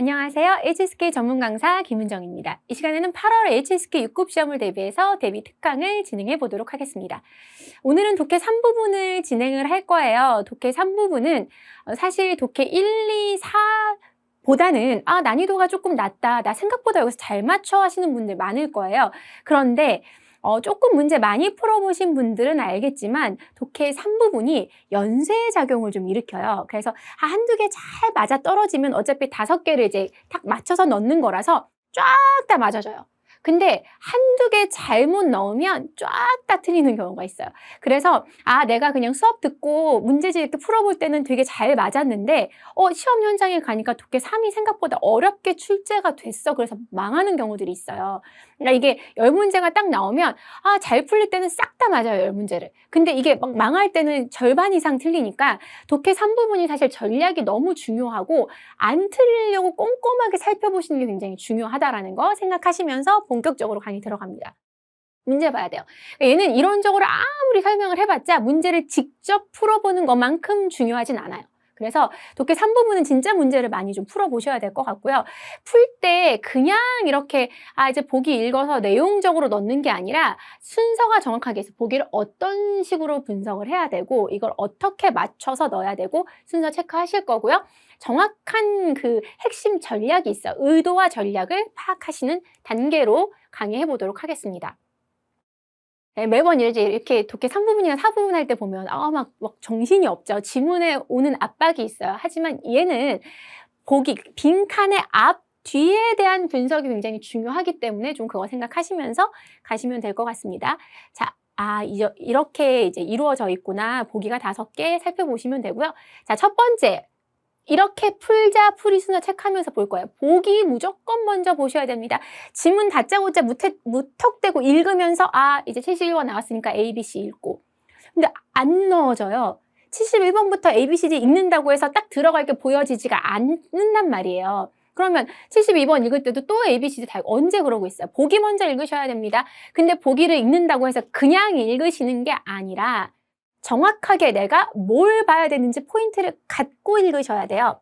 안녕하세요. HSK 전문 강사 김은정입니다. 이 시간에는 8월 HSK 6급 시험을 대비해서 대비 특강을 진행해 보도록 하겠습니다. 오늘은 독해 3부분을 진행을 할 거예요. 독해 3부분은 어, 사실 독해 1, 2, 4 보다는 아 난이도가 조금 낮다. 나 생각보다 여기서 잘 맞춰 하시는 분들 많을 거예요. 그런데 어, 조금 문제 많이 풀어보신 분들은 알겠지만 독해 3부분이 연쇄 작용을 좀 일으켜요. 그래서 아, 한두 개 잘 맞아 떨어지면 어차피 다섯 개를 이제 딱 맞춰서 넣는 거라서 쫙 다 맞아져요. 근데 한두 개 잘못 넣으면 쫙 다 틀리는 경우가 있어요. 그래서 아 내가 그냥 수업 듣고 문제집 이렇게 풀어볼 때는 되게 잘 맞았는데 어 시험 현장에 가니까 독해 3이 생각보다 어렵게 출제가 됐어. 그래서 망하는 경우들이 있어요. 그러니까 이게 열 문제가 딱 나오면 아 잘 풀릴 때는 싹 다 맞아요 열 문제를. 근데 이게 막 망할 때는 절반 이상 틀리니까 독해 3 부분이 사실 전략이 너무 중요하고 안 틀리려고 꼼꼼하게 살펴보시는 게 굉장히 중요하다라는 거 생각하시면서 본격적으로 강의 들어갑니다. 문제 봐야 돼요. 얘는 이론적으로 아무리 설명을 해봤자 문제를 직접 풀어보는 것만큼 중요하진 않아요. 그래서 독해 3부분은 진짜 문제를 많이 좀 풀어보셔야 될 것 같고요. 풀 때 그냥 이렇게 아 이제 보기 읽어서 내용적으로 넣는 게 아니라 순서가 정확하게 있어. 보기를 어떤 식으로 분석을 해야 되고 이걸 어떻게 맞춰서 넣어야 되고 순서 체크하실 거고요. 정확한 그 핵심 전략이 있어. 의도와 전략을 파악하시는 단계로 강의해 보도록 하겠습니다. 네, 매번 이제 이렇게 독해 3부분이나 4부분 할 때 보면 아, 막, 막 정신이 없죠. 지문에 오는 압박이 있어요. 하지만 얘는 보기, 빈칸의 앞, 뒤에 대한 분석이 굉장히 중요하기 때문에 좀 그거 생각하시면서 가시면 될 것 같습니다. 자, 아, 이렇게 이제 이루어져 있구나. 보기가 다섯 개 살펴보시면 되고요. 자, 첫 번째. 이렇게 풀자 풀이 순서 체크하면서 볼 거예요. 보기 무조건 먼저 보셔야 됩니다. 지문 다짜고짜 무턱대고 읽으면서 아 이제 71번 나왔으니까 A, B, C 읽고 근데 안 넣어져요. 71번부터 A, B, C, D 읽는다고 해서 딱 들어갈 게 보여지지가 않는단 말이에요. 그러면 72번 읽을 때도 또 A, B, C, D 다 언제 그러고 있어요? 보기 먼저 읽으셔야 됩니다. 근데 보기를 읽는다고 해서 그냥 읽으시는 게 아니라 정확하게 내가 뭘 봐야 되는지 포인트를 갖고 읽으셔야 돼요.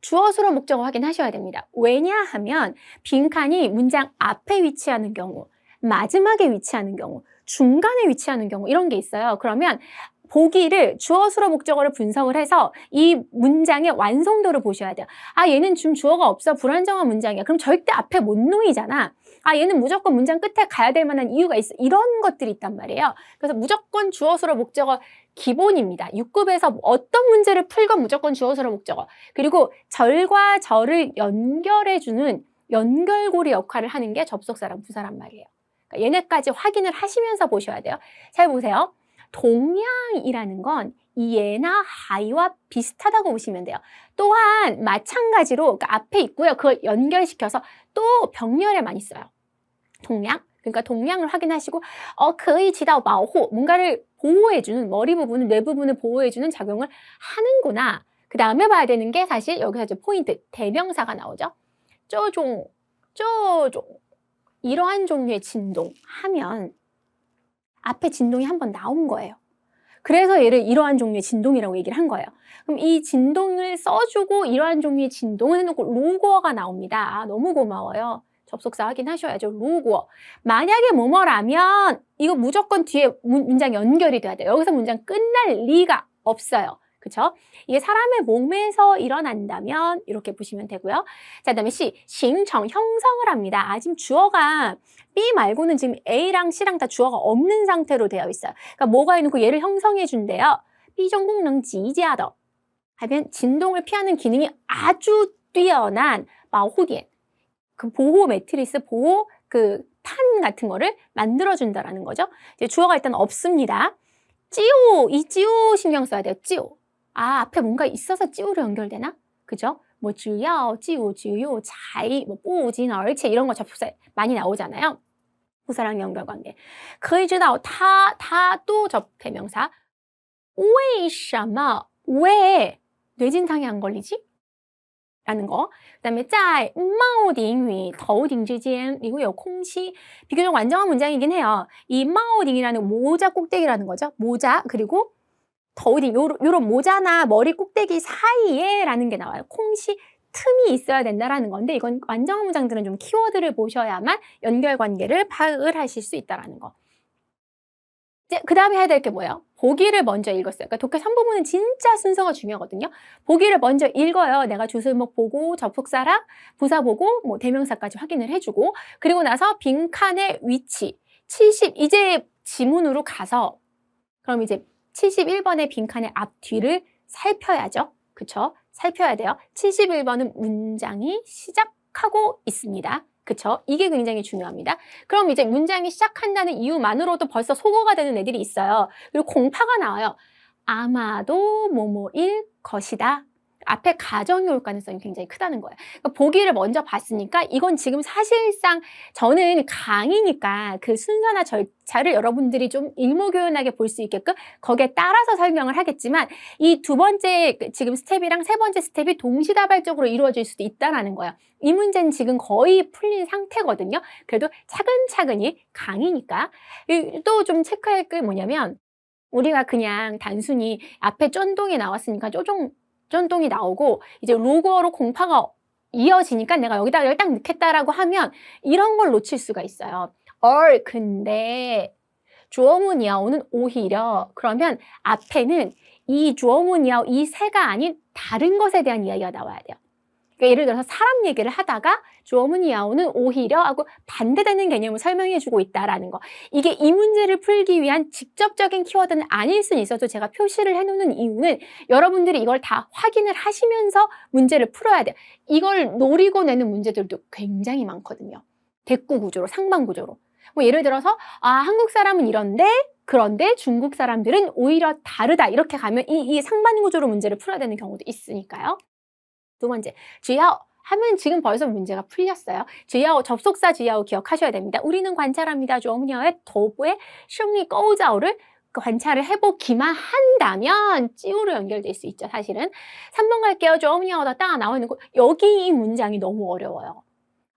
주어 수로 목적어 확인하셔야 됩니다. 왜냐하면 빈칸이 문장 앞에 위치하는 경우, 마지막에 위치하는 경우, 중간에 위치하는 경우 이런 게 있어요. 그러면 보기를 주어 수로 목적어를 분석을 해서 이 문장의 완성도를 보셔야 돼요. 아 얘는 지금 주어가 없어 불안정한 문장이야. 그럼 절대 앞에 못 놓이잖아. 아 얘는 무조건 문장 끝에 가야 될 만한 이유가 있어. 이런 것들이 있단 말이에요. 그래서 무조건 주어 수로 목적어 기본입니다. 6급에서 어떤 문제를 풀건 무조건 주어 수로 목적어. 그리고 절과 절을 연결해주는 연결고리 역할을 하는 게 접속사랑 부사란 말이에요. 그러니까 얘네까지 확인을 하시면서 보셔야 돼요. 잘 보세요. 동양이라는 건 이해나 하이와 비슷하다고 보시면 돼요. 또한 마찬가지로 그러니까 앞에 있고요. 그걸 연결시켜서 또 병렬에 많이 써요. 동양. 그러니까 동양을 확인하시고 어 거의 지다 마호 뭔가를 보호해주는 머리 부분을 뇌 부분을 보호해주는 작용을 하는구나. 그 다음에 봐야 되는 게 사실 여기서 이제 포인트 대명사가 나오죠. 쪼종, 쪼종 이러한 종류의 진동 하면 앞에 진동이 한 번 나온 거예요. 그래서 얘를 이러한 종류의 진동이라고 얘기를 한 거예요. 그럼 이 진동을 써주고 이러한 종류의 진동을 해놓고 로고어가 나옵니다. 아, 너무 고마워요. 접속사 확인하셔야죠. 로고어. 만약에 뭐뭐라면 이거 무조건 뒤에 문장 연결이 돼야 돼요. 여기서 문장 끝날 리가 없어요. 그쵸? 이게 사람의 몸에서 일어난다면 이렇게 보시면 되고요. 자, 그다음에 C, 싱청, 형성을 합니다. 아, 지금 주어가 B 말고는 지금 A랑 C랑 다 주어가 없는 상태로 되어 있어요. 그러니까 뭐가 있는 그 얘를 형성해 준대요. 비정공능 지지하더 하면 진동을 피하는 기능이 아주 뛰어난 마호디엔 그 보호 매트리스, 보호 그 판 같은 거를 만들어 준다라는 거죠. 이제 주어가 일단 없습니다. 찌오, 이 찌오 신경 써야 돼요. 찌오. 아, 앞에 뭔가 있어서 찌오로 연결되나? 그죠? 뭐 주요, 찌오, 주요, 자이, 뭐 뿌진, 얼체 이런 거 접속사 많이 나오잖아요. 부사랑 연결관계. 可以知道他他또 접대명사. 为什么왜 뇌진탕이 안 걸리지? 라는 거. 그다음에 在帽顶与头顶之间그리고有空气 비교적 완전한 문장이긴 해요. 이 마오딩이라는 모자 꼭대기라는 거죠. 모자 그리고 더우딩 요런, 요런 모자나 머리 꼭대기 사이에 라는 게 나와요. 콩시 틈이 있어야 된다라는 건데 이건 완전한 문장들은 좀 키워드를 보셔야만 연결 관계를 파악을 하실 수 있다라는 거. 이제 그 다음에 해야 될 게 뭐예요? 보기를 먼저 읽었어요. 그러니까 독해 3부분은 진짜 순서가 중요하거든요. 보기를 먼저 읽어요. 내가 주술목 보고 접속사랑 부사 보고 뭐 대명사까지 확인을 해주고 그리고 나서 빈칸의 위치 70 이제 지문으로 가서 그럼 이제 71번의 빈칸의 앞뒤를 살펴야죠. 그쵸? 살펴야 돼요. 71번은 문장이 시작하고 있습니다. 그쵸? 이게 굉장히 중요합니다. 그럼 이제 문장이 시작한다는 이유만으로도 벌써 소거가 되는 애들이 있어요. 그리고 공파가 나와요. 아마도 뭐뭐일 것이다. 앞에 가정이 올 가능성이 굉장히 크다는 거예요. 그러니까 보기를 먼저 봤으니까 이건 지금 사실상 저는 강의니까 그 순서나 절차를 여러분들이 좀 일목요연하게 볼 수 있게끔 거기에 따라서 설명을 하겠지만 이 두 번째 그 지금 스텝이랑 세 번째 스텝이 동시다발적으로 이루어질 수도 있다라는 거예요. 이 문제는 지금 거의 풀린 상태거든요. 그래도 차근차근히 강의니까 또 좀 체크할 게 뭐냐면 우리가 그냥 단순히 앞에 쫀동이 나왔으니까 쪼종 쫀동이 나오고 이제 로고로 공파가 이어지니까 내가 여기다가 이걸 딱 넣겠다라고 하면 이런 걸 놓칠 수가 있어요. 얼 근데 주어문이야오는 오히려 그러면 앞에는 이 주어문이야오 이 새가 아닌 다른 것에 대한 이야기가 나와야 돼요. 그러니까 예를 들어서 사람 얘기를 하다가 주어문이야오는 오히려 하고 반대되는 개념을 설명해 주고 있다라는 거. 이게 이 문제를 풀기 위한 직접적인 키워드는 아닐 수는 있어도 제가 표시를 해놓는 이유는 여러분들이 이걸 다 확인을 하시면서 문제를 풀어야 돼요. 이걸 노리고 내는 문제들도 굉장히 많거든요. 대꾸 구조로, 상반 구조로. 뭐 예를 들어서 아 한국 사람은 이런데 그런데 중국 사람들은 오히려 다르다 이렇게 가면 이, 이 상반 구조로 문제를 풀어야 되는 경우도 있으니까요. 두 번째, 주야오 하면 지금 벌써 문제가 풀렸어요. 주야오 접속사 주야오 기억하셔야 됩니다. 우리는 관찰합니다. 조문여의 도부의 승리 꺼우자오를 관찰을 해보기만 한다면 찌우로 연결될 수 있죠. 사실은 3번 갈게요. 딱 나와 있는 거 여기 이 문장이 너무 어려워요.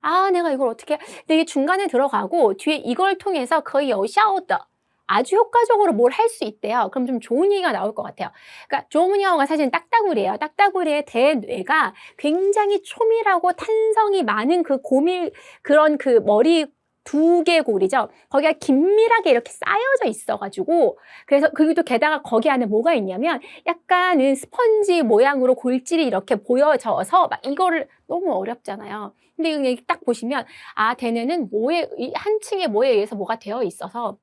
아, 내가 이걸 어떻게, 이게 중간에 들어가고 뒤에 이걸 통해서 거의 여샤오더 아주 효과적으로 뭘 할 수 있대요. 그럼 좀 좋은 얘기가 나올 것 같아요. 그러니까 조문영어가 사실 딱따구리예요. 딱따구리의 대뇌가 굉장히 초밀하고 탄성이 많은 그 고밀 그런 그 머리 두개 골이죠. 거기가 긴밀하게 이렇게 쌓여져 있어가지고 그래서 그리고 또 게다가 거기 안에 뭐가 있냐면 약간은 스펀지 모양으로 골질이 이렇게 보여져서 막 이거를 너무 어렵잖아요. 근데 여기 딱 보시면 아 대뇌는 뭐에 한 층의 뭐에 의해서 뭐가 되어 있어서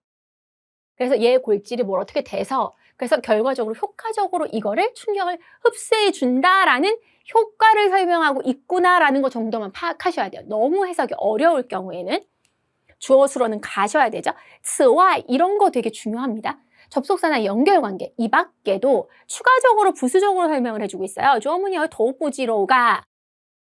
그래서 얘 골질이 뭘 어떻게 돼서 그래서 결과적으로 효과적으로 이거를 충격을 흡수해 준다라는 효과를 설명하고 있구나라는 것 정도만 파악하셔야 돼요. 너무 해석이 어려울 경우에는 주어 수로는 가셔야 되죠. 스와 이런 거 되게 중요합니다. 접속사나 연결관계 이 밖에도 추가적으로 부수적으로 설명을 해주고 있어요. 주어문이어 더부지로가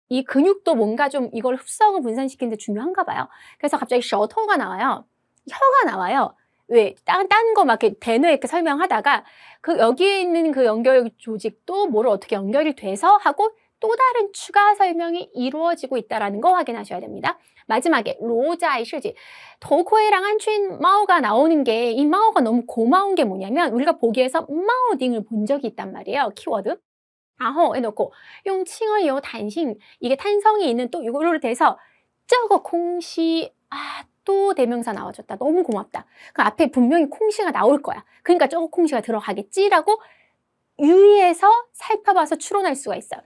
이 근육도 뭔가 좀 이걸 흡수하고 분산시키는데 중요한가 봐요. 그래서 갑자기 셔터가 나와요. 혀가 나와요. 왜, 딴, 딴 거 막 이렇게 대뇌 이렇게 설명하다가 그 여기에 있는 그 연결 조직도 뭐를 어떻게 연결이 돼서 하고 또 다른 추가 설명이 이루어지고 있다는 거 확인하셔야 됩니다. 마지막에 로자의 실지 도코에랑 한추인 마오가 나오는 게 이 마오가 너무 고마운 게 뭐냐면 우리가 보기에서 마오딩을 본 적이 있단 말이에요. 키워드. 아호 해놓고 용 칭어요 단신 이게 탄성이 있는 또 이거로 돼서 저거 공시 아, 또 대명사 나와줬다. 너무 고맙다. 그 앞에 분명히 콩시가 나올 거야. 그러니까 저거 콩시가 들어가겠지라고 유의해서 살펴봐서 추론할 수가 있어요.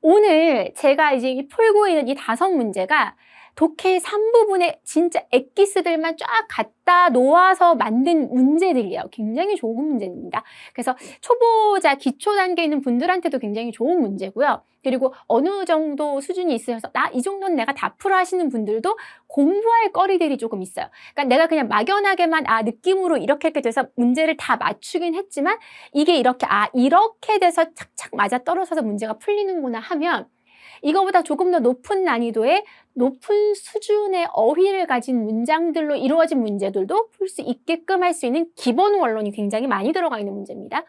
오늘 제가 이제 풀고 있는 이 다섯 문제가 독해 3부분에 진짜 엑기스들만 쫙 갖다 놓아서 만든 문제들이에요. 굉장히 좋은 문제입니다. 그래서 초보자 기초 단계에 있는 분들한테도 굉장히 좋은 문제고요. 그리고 어느 정도 수준이 있으셔서 나 이 정도는 내가 다 풀어 하시는 분들도 공부할 거리들이 조금 있어요. 그러니까 내가 그냥 막연하게만 아 느낌으로 이렇게 이렇게 돼서 문제를 다 맞추긴 했지만 이게 이렇게 아 이렇게 돼서 착착 맞아 떨어져서 문제가 풀리는구나 하면 이거보다 조금 더 높은 난이도의 높은 수준의 어휘를 가진 문장들로 이루어진 문제들도 풀 수 있게끔 할 수 있는 기본 원론이 굉장히 많이 들어가 있는 문제입니다.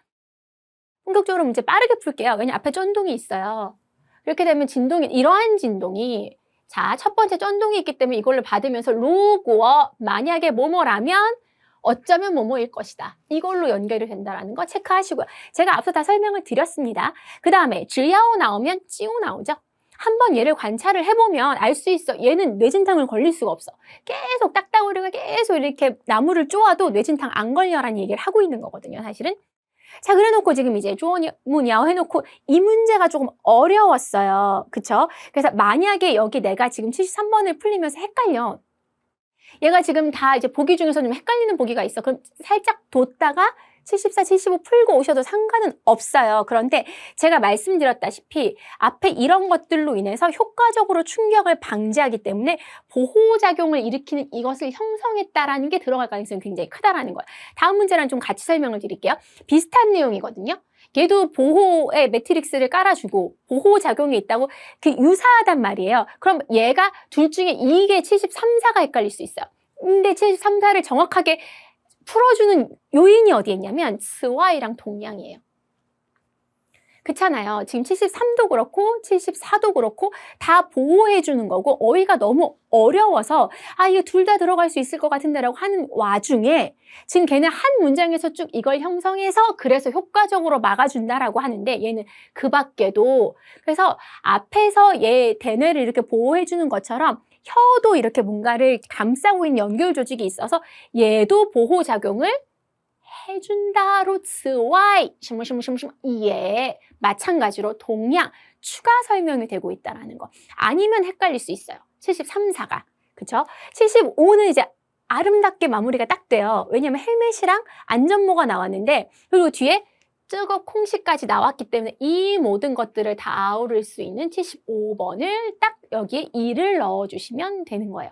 본격적으로 문제 빠르게 풀게요. 왜냐 앞에 쫀동이 있어요. 이렇게 되면 진동이 이러한 진동이 자, 첫 번째 쫀동이 있기 때문에 이걸로 받으면서 로고어 만약에 뭐뭐라면 어쩌면 뭐뭐일 것이다. 이걸로 연결이 된다는 거 체크하시고요. 제가 앞서 다 설명을 드렸습니다. 그 다음에 즈야오 나오면 찌오 나오죠. 한번 얘를 관찰을 해보면 알 수 있어. 얘는 뇌진탕을 걸릴 수가 없어. 계속 딱따구리가 계속 이렇게 나무를 쪼아도 뇌진탕 안 걸려라는 얘기를 하고 있는 거거든요, 사실은. 자, 그래 놓고 지금 이제 조언문야오 해놓고 이 문제가 조금 어려웠어요. 그쵸? 그래서 만약에 여기 내가 지금 73번을 풀리면서 헷갈려. 얘가 지금 다 이제 보기 중에서 좀 헷갈리는 보기가 있어. 그럼 살짝 뒀다가 74, 75 풀고 오셔도 상관은 없어요. 그런데 제가 말씀드렸다시피 앞에 이런 것들로 인해서 효과적으로 충격을 방지하기 때문에 보호작용을 일으키는 이것을 형성했다라는 게 들어갈 가능성이 굉장히 크다라는 거예요. 다음 문제랑 좀 같이 설명을 드릴게요. 비슷한 내용이거든요. 얘도 보호의 매트릭스를 깔아주고 보호 작용이 있다고 그 유사하단 말이에요. 그럼 얘가 둘 중에 이게 73, 4가 헷갈릴 수 있어요. 근데 73, 4를 정확하게 풀어주는 요인이 어디에 있냐면 스와이랑 동양이에요. 그렇잖아요. 지금 73도 그렇고 74도 그렇고 다 보호해 주는 거고 어휘가 너무 어려워서 아 이게 둘 다 들어갈 수 있을 것 같은데라고 하는 와중에 지금 걔는 한 문장에서 쭉 이걸 형성해서 그래서 효과적으로 막아준다라고 하는데 얘는 그 밖에도 그래서 앞에서 얘 대뇌를 이렇게 보호해 주는 것처럼 혀도 이렇게 뭔가를 감싸고 있는 연결 조직이 있어서 얘도 보호 작용을 해준다로 츠와이 슈무슈무슈무슈 이에 마찬가지로 동양 추가 설명이 되고 있다라는 거. 아니면 헷갈릴 수 있어요. 73, 4가. 그쵸? 75는 이제 아름답게 마무리가 딱 돼요. 왜냐면 헬멧이랑 안전모가 나왔는데 그리고 뒤에 뜨거 콩씨까지 나왔기 때문에 이 모든 것들을 다 아우를 수 있는 75번을 딱 여기에 2를 넣어주시면 되는 거예요.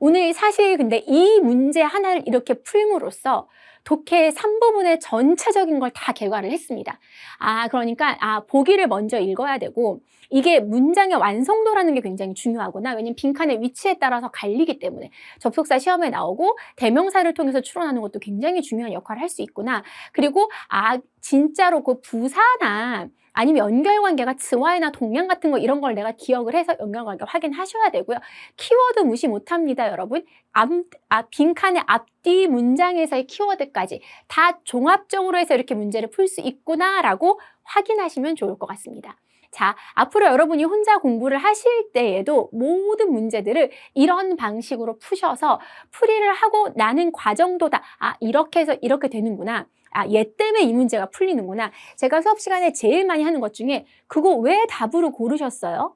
오늘 사실 근데 이 문제 하나를 이렇게 풀므로써 독해 3부분의 전체적인 걸다 개괄을 했습니다. 아, 그러니까, 아, 보기를 먼저 읽어야 되고, 이게 문장의 완성도라는 게 굉장히 중요하구나. 왜냐면 빈칸의 위치에 따라서 갈리기 때문에 접속사 시험에 나오고 대명사를 통해서 추론하는 것도 굉장히 중요한 역할을 할 수 있구나. 그리고, 아, 진짜로 그 부사나 아니면 연결관계가 즈와이나 동양 같은 거 이런 걸 내가 기억을 해서 연결관계 확인하셔야 되고요. 키워드 무시 못합니다, 여러분. 앞, 앞, 빈칸의 앞뒤 문장에서의 키워드까지 다 종합적으로 해서 이렇게 문제를 풀 수 있구나라고 확인하시면 좋을 것 같습니다. 자, 앞으로 여러분이 혼자 공부를 하실 때에도 모든 문제들을 이런 방식으로 푸셔서 풀이를 하고 나는 과정도다. 아, 이렇게 해서 이렇게 되는구나. 아, 얘 때문에 이 문제가 풀리는구나. 제가 수업 시간에 제일 많이 하는 것 중에 그거 왜 답으로 고르셨어요?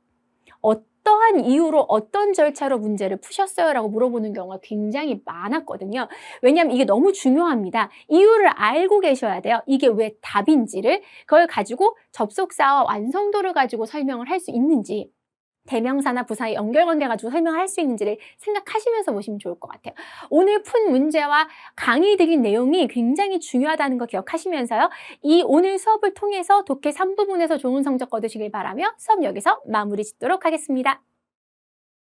어떠한 이유로 어떤 절차로 문제를 푸셨어요? 라고 물어보는 경우가 굉장히 많았거든요. 왜냐하면 이게 너무 중요합니다. 이유를 알고 계셔야 돼요. 이게 왜 답인지를 그걸 가지고 접속사와 완성도를 가지고 설명을 할 수 있는지 대명사나 부사의 연결관계 가지고 설명할 수 있는지를 생각하시면서 보시면 좋을 것 같아요. 오늘 푼 문제와 강의 드린 내용이 굉장히 중요하다는 거 기억하시면서요. 이 오늘 수업을 통해서 독해 3부분에서 좋은 성적 거두시길 바라며 수업 여기서 마무리 짓도록 하겠습니다.